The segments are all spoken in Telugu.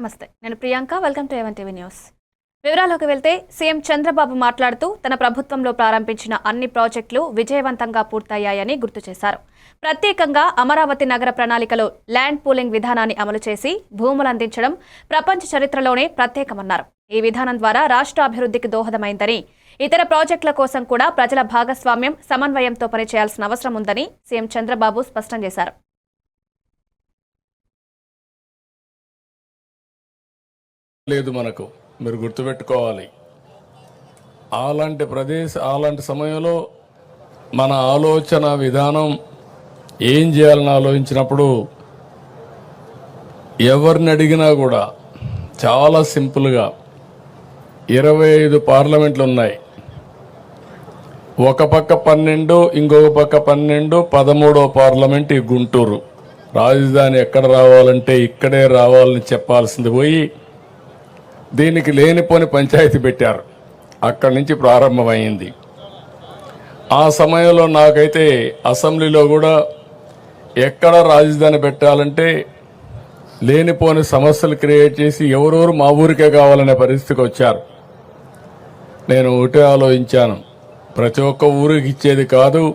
నమస్తే నేను ప్రియాంక వెల్కమ్ టు ఎవన్ టీవీ న్యూస్ వివరాల్లోకి వెళ్తే సీఎం చంద్రబాబు మాట్లాడుతూ తన ప్రభుత్వంలో ప్రారంభించిన అన్ని ప్రాజెక్టులు విజయవంతంగా పూర్తయ్యాయని గుర్తు చేశారు. ప్రత్యేకంగా అమరావతి నగర ప్రణాళికలో ల్యాండ్ పూలింగ్ విధానాన్ని అమలు చేసి భూములు అందించడం ప్రపంచ చరిత్రలోనే ప్రత్యేకమన్నారు. ఈ విధానం ద్వారా రాష్ట్ర అభివృద్ధికి దోహదమైందని ఇతర ప్రాజెక్టుల కోసం కూడా ప్రజల భాగస్వామ్యం సమన్వయంతో పనిచేయాల్సిన అవసరం ఉందని సీఎం చంద్రబాబు స్పష్టం చేశారు. లేదు మనకు. మీరు గుర్తుపెట్టుకోవాలి. అలాంటి ప్రదేశ అలాంటి సమయంలో మన ఆలోచన విధానం ఏం చేయాలని ఆలోచించినప్పుడు ఎవరిని అడిగినా కూడా చాలా సింపుల్గా ఇరవై ఐదు పార్లమెంట్లు ఉన్నాయి. ఒక పక్క పన్నెండు ఇంకొక పక్క పన్నెండు పదమూడో పార్లమెంట్ ఈ గుంటూరు. రాజధాని ఎక్కడ రావాలంటే ఇక్కడే రావాలని చెప్పాల్సింది పోయి దీనికి లేనిపోని పంచాయతీ పెట్టారు. అక్కడి నుంచి ప్రారంభమైంది. ఆ సమయంలో నాకైతే అసెంబ్లీలో కూడా ఎక్కడ రాజధాని పెట్టాలంటే లేనిపోని సమస్యలు క్రియేట్ చేసి ఎవరెవరు మా ఊరికే కావాలనే పరిస్థితికి వచ్చారు. నేను ఒకటే ఆలోచించాను. ప్రతి ఒక్క ఊరికి ఇచ్చేది కాదు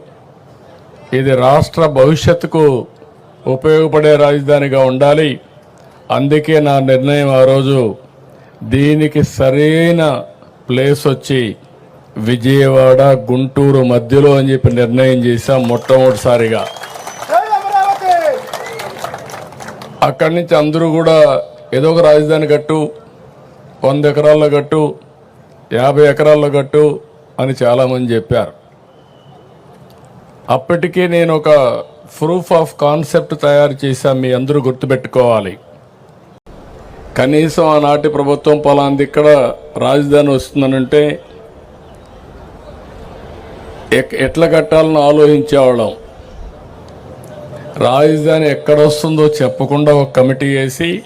ఇది రాష్ట్ర భవిష్యత్తుకు ఉపయోగపడే రాజధానిగా ఉండాలి. అందుకే నా నిర్ణయం ఆ రోజు దీనికి సరైన ప్లేస్ వచ్చి విజయవాడ గుంటూరు మధ్యలో అని చెప్పి నిర్ణయం చేశాం మొట్టమొదటిసారిగా. అక్కడి నుంచి అందరూ కూడా ఏదో ఒక రాజధాని కట్టు వంద ఎకరాల్లో కట్టు యాభై ఎకరాల్లో కట్టు అని చాలామంది చెప్పారు. అప్పటికే నేను ఒక ప్రూఫ్ ఆఫ్ కాన్సెప్ట్ తయారు చేశాను మీ అందరూ గుర్తుపెట్టుకోవాలి. కనీసం ఆనాటి ప్రభుత్వం పలాంది ఇక్కడ రాజధాని వస్తుందనంటే ఎక్- ఎట్లా కట్టాలని ఆలోచించేవాళ్ళం. రాజధాని ఎక్కడ వస్తుందో చెప్పకుండా ఒక కమిటీ వేసి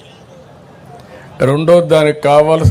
రెండో దానికి కావాల్సిన